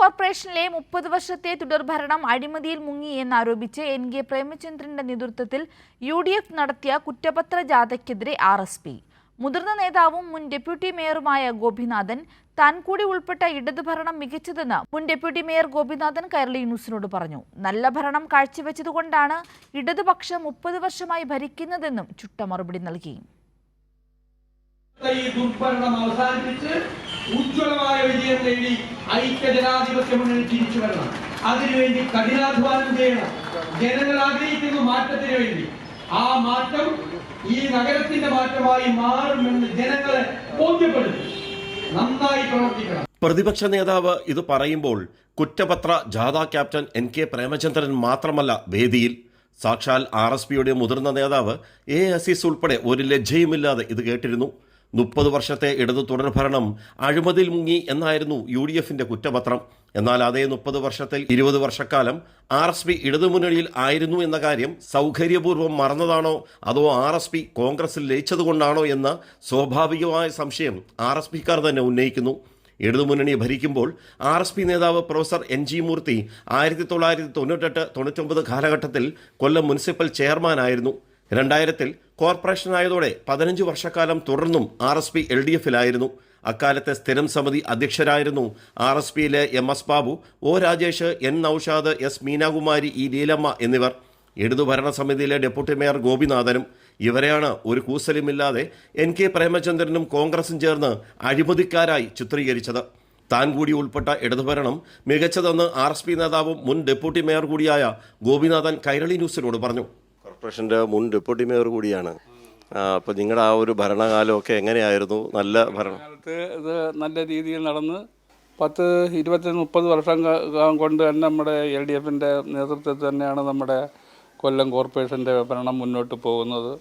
കോർപ്പറേഷനിലെ മുപ്പത് വർഷത്തെ തുടർഭരണം അഴിമതിയിൽ മുങ്ങി എന്നാരോപിച്ച് എൻ കെ പ്രേമചന്ദ്രന്റെ നേതൃത്വത്തിൽ യു ഡി എഫ് നടത്തിയ കുറ്റപത്ര ജാഥയ്ക്കെതിരെ ആർ എസ് പി. മുതിർന്ന നേതാവും മുൻ ഡെപ്യൂട്ടി മേയറുമായ ഗോപിനാഥൻ താൻ കൂടി ഉൾപ്പെട്ട ഇടതുഭരണം മികച്ചതെന്ന് മുൻ ഡെപ്യൂട്ടി മേയർ ഗോപിനാഥൻ കൈരളി ന്യൂസിനോട് പറഞ്ഞു. നല്ല ഭരണം കാഴ്ചവെച്ചതുകൊണ്ടാണ് ഇടതുപക്ഷം മുപ്പത് വർഷമായി ഭരിക്കുന്നതെന്നും ചുട്ട മറുപടി നൽകി. ഉജ്ജ്വലമായ വിജയം നേടി ഐക്യ ജനാധിപത്യ മുന്നണി തിരിച്ചു വരണം. അതിനുവേണ്ടി കഠിനാധ്വാനം ചെയ്യണം. ജനങ്ങൾ ആഗ്രഹിക്കുന്ന മാറ്റത്തിന് വേണ്ടി. ആ മാറ്റം ഈ നഗരത്തിന്റെ മാറ്റമായി മാറുമെന്ന് ജനങ്ങളെ ബോധ്യപ്പെടുത്തി. നന്നായി പ്രവർത്തിക്കണം. പ്രതിപക്ഷ നേതാവ് ഇത് പറയുമ്പോൾ കുറ്റപത്ര ജാഥ ക്യാപ്റ്റൻ എൻ കെ പ്രേമചന്ദ്രൻ മാത്രമല്ല വേദിയിൽ. സാക്ഷാൽ ആർ എസ് പിയുടെ മുതിർന്ന നേതാവ് എ അസീസ് ഉൾപ്പെടെ ഒരു ലജ്ജയുമില്ലാതെ ഇത് കേട്ടിരുന്നു. മുപ്പത് വർഷത്തെ ഇടതു തുടർഭരണം അഴിമതിയിൽ മുങ്ങി എന്നായിരുന്നു യു ഡി എഫിന്റെ കുറ്റപത്രം. എന്നാൽ അതേ മുപ്പത് വർഷത്തിൽ ഇരുപത് വർഷക്കാലം ആർ എസ് പി ഇടതുമുന്നണിയിൽ ആയിരുന്നു എന്ന കാര്യം സൗകര്യപൂർവം മറന്നതാണോ അതോ ആർ എസ് പി കോൺഗ്രസിൽ ലയിച്ചതുകൊണ്ടാണോ എന്ന സ്വാഭാവികമായ സംശയം ആർ എസ് പിക്കാർ തന്നെ ഉന്നയിക്കുന്നു. ഇടതുമുന്നണി ഭരിക്കുമ്പോൾ ആർ എസ് പി നേതാവ് പ്രൊഫസർ എൻ ജി മൂർത്തി ആയിരത്തി തൊള്ളായിരത്തി തൊണ്ണൂറ്റെട്ട് തൊണ്ണൂറ്റൊമ്പത് കാലഘട്ടത്തിൽ കൊല്ലം മുനിസിപ്പൽ ചെയർമാനായിരുന്നു. രണ്ടായിരത്തിൽ കോർപ്പറേഷൻ ആയതോടെ പതിനഞ്ച് വർഷക്കാലം തുടർന്നും R S P L D എഫിലായിരുന്നു. അക്കാലത്തെ സ്ഥിരം സമിതി അധ്യക്ഷരായിരുന്നു ആർ എസ് പിയിലെ M S Babu O Rajesh N Naushad S Meenakumari E Leelamma എന്നിവർ. ഇടതു ഭരണസമിതിയിലെ ഡെപ്യൂട്ടി മേയർ ഗോപിനാഥനും ഇവരെയാണ് ഒരു കൂസലുമില്ലാതെ എൻ കെ പ്രേമചന്ദ്രനും കോൺഗ്രസും ചേർന്ന് അഴിമതിക്കാരായി ചിത്രീകരിച്ചത്. താൻ കൂടി ഉൾപ്പെട്ട ഇടതുഭരണം മികച്ചതെന്ന് ആർ എസ് പി നേതാവും മുൻ ഡെപ്യൂട്ടി മേയർ കൂടിയായ ഗോപിനാഥൻ കൈരളി ന്യൂസിനോട് പറഞ്ഞു. കോർപ്പറേഷന്റെ മുൻ ഡെപ്യൂട്ടി മേയർ കൂടിയാണ്. അപ്പോൾ നിങ്ങളുടെ ആ ഒരു ഭരണകാലമൊക്കെ എങ്ങനെയായിരുന്നു? നല്ല ഭരണം കാലത്ത് ഇത് നല്ല രീതിയിൽ നടന്ന് പത്ത് ഇരുപത്തി മുപ്പത് വർഷം ക- കൊണ്ട് തന്നെ നമ്മുടെ എൽ ഡി എഫിന്റെ നേതൃത്വത്തിൽ തന്നെയാണ് നമ്മുടെ കൊല്ലം കോർപ്പറേഷന്റെ ഭരണം മുന്നോട്ട് പോകുന്നത്.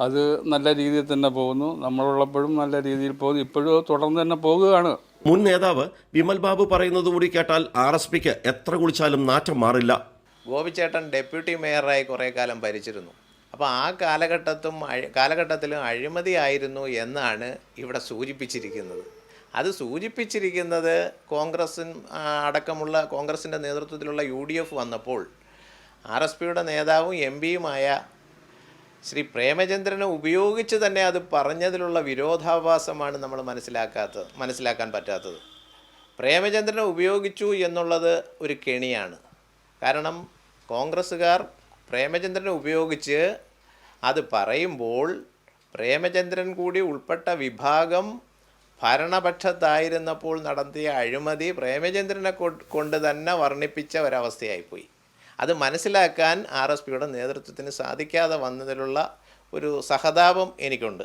അത് നല്ല രീതിയിൽ തന്നെ പോകുന്നു. നമ്മളുള്ളപ്പോഴും നല്ല രീതിയിൽ പോകുന്നു. ഇപ്പോഴും തുടർന്ന് തന്നെ പോകുകയാണ്. മുൻ നേതാവ് വിമൽ ബാബു പറയുന്നത് കൂടി കേട്ടാൽ ആർ എസ് പിക്ക് എത്ര കുളിച്ചാലും നാറ്റം മാറില്ല. ഗോപിച്ചേട്ടൻ ഡെപ്യൂട്ടി മേയറായി കുറേ കാലം ഭരിച്ചിരുന്നു. അപ്പോൾ ആ കാലഘട്ടത്തും കാലഘട്ടത്തിലും അഴിമതി ആയിരുന്നു എന്നാണ് ഇവിടെ സൂചിപ്പിച്ചിരിക്കുന്നത്. അത് സൂചിപ്പിച്ചിരിക്കുന്നത് കോൺഗ്രസ്സും അടക്കമുള്ള കോൺഗ്രസിന്റെ നേതൃത്വത്തിലുള്ള യു ഡി എഫ് വന്നപ്പോൾ ആർ എസ് പിയുടെ നേതാവും എം പിയുമായ ശ്രീ പ്രേമചന്ദ്രനെ ഉപയോഗിച്ച് തന്നെ അത് പറഞ്ഞതിലുള്ള വിരോധാഭാസമാണ് നമ്മൾ മനസ്സിലാക്കാത്തത് മനസ്സിലാക്കാൻ പറ്റാത്തത്. പ്രേമചന്ദ്രനെ ഉപയോഗിച്ചു എന്നുള്ളത് ഒരു കെണിയാണ്. കാരണം കോൺഗ്രസ്സുകാർ പ്രേമചന്ദ്രനെ ഉപയോഗിച്ച് അത് പറയുമ്പോൾ പ്രേമചന്ദ്രൻ കൂടി ഉൾപ്പെട്ട വിഭാഗം ഭരണപക്ഷത്തായിരുന്നപ്പോൾ നടത്തിയ അഴിമതി പ്രേമചന്ദ്രനെ കൊണ്ട് തന്നെ വർണിപ്പിച്ച ഒരവസ്ഥയായിപ്പോയി. അത് മനസ്സിലാക്കാൻ ആർ എസ് പിയുടെ നേതൃത്വത്തിന് സാധിക്കാതെ വന്നതിലുള്ള ഒരു സഹതാപം എനിക്കുണ്ട്.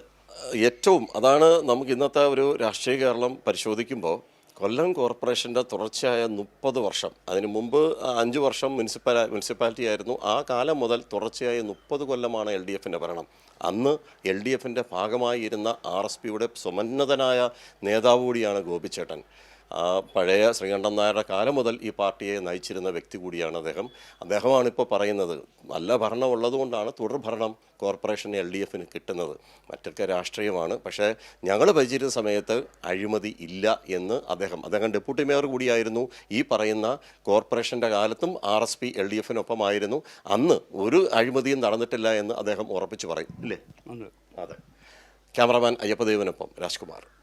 ഏറ്റവും അതാണ് നമുക്ക് ഇന്നത്തെ ഒരു രാഷ്ട്രീയ കേരളം പരിശോധിക്കുമ്പോൾ കൊല്ലം കോർപ്പറേഷന്റെ തുടർച്ചയായ മുപ്പത് വർഷം. അതിനു മുമ്പ് അഞ്ച് വർഷം മുനിസിപ്പൽ മുനിസിപ്പാലിറ്റി ആയിരുന്നു ആ കാലം മുതൽ തുടർച്ചയായ മുപ്പത് കൊല്ലമാണ് എൽ ഡി എഫിന്റെ ഭരണം. അന്ന് എൽ ഡി എഫിന്റെ ഭാഗമായിരുന്ന ആർ എസ് പിയുടെ സുമന്നതനായ നേതാവ് കൂടിയാണ് ഗോപിച്ചേട്ടൻ. പഴയ ശ്രീകണ്ഠൻ നായരുടെ കാലം മുതൽ ഈ പാർട്ടിയെ നയിച്ചിരുന്ന വ്യക്തി കൂടിയാണ് അദ്ദേഹം. അദ്ദേഹമാണ് ഇപ്പോൾ പറയുന്നത് നല്ല ഭരണം ഉള്ളതുകൊണ്ടാണ് തുടർ ഭരണം കോർപ്പറേഷന് എൽ ഡി എഫിന് കിട്ടുന്നത്. മറ്റൊക്കെ രാഷ്ട്രീയമാണ്. പക്ഷേ ഞങ്ങൾ ഭരിച്ചിരുന്ന സമയത്ത് അഴിമതി ഇല്ല എന്ന് അദ്ദേഹം അദ്ദേഹം ഡെപ്യൂട്ടി മേയർ കൂടിയായിരുന്നു. ഈ പറയുന്ന കോർപ്പറേഷന്റെ കാലത്തും R S P L D എഫിനൊപ്പമായിരുന്നു. അന്ന് ഒരു അഴിമതിയും നടന്നിട്ടില്ല എന്ന് അദ്ദേഹം ഉറപ്പിച്ചു പറയും. ഇല്ലേ? അതെ. ക്യാമറാമാൻ അയ്യപ്പദേവനൊപ്പം രാജ്കുമാർ.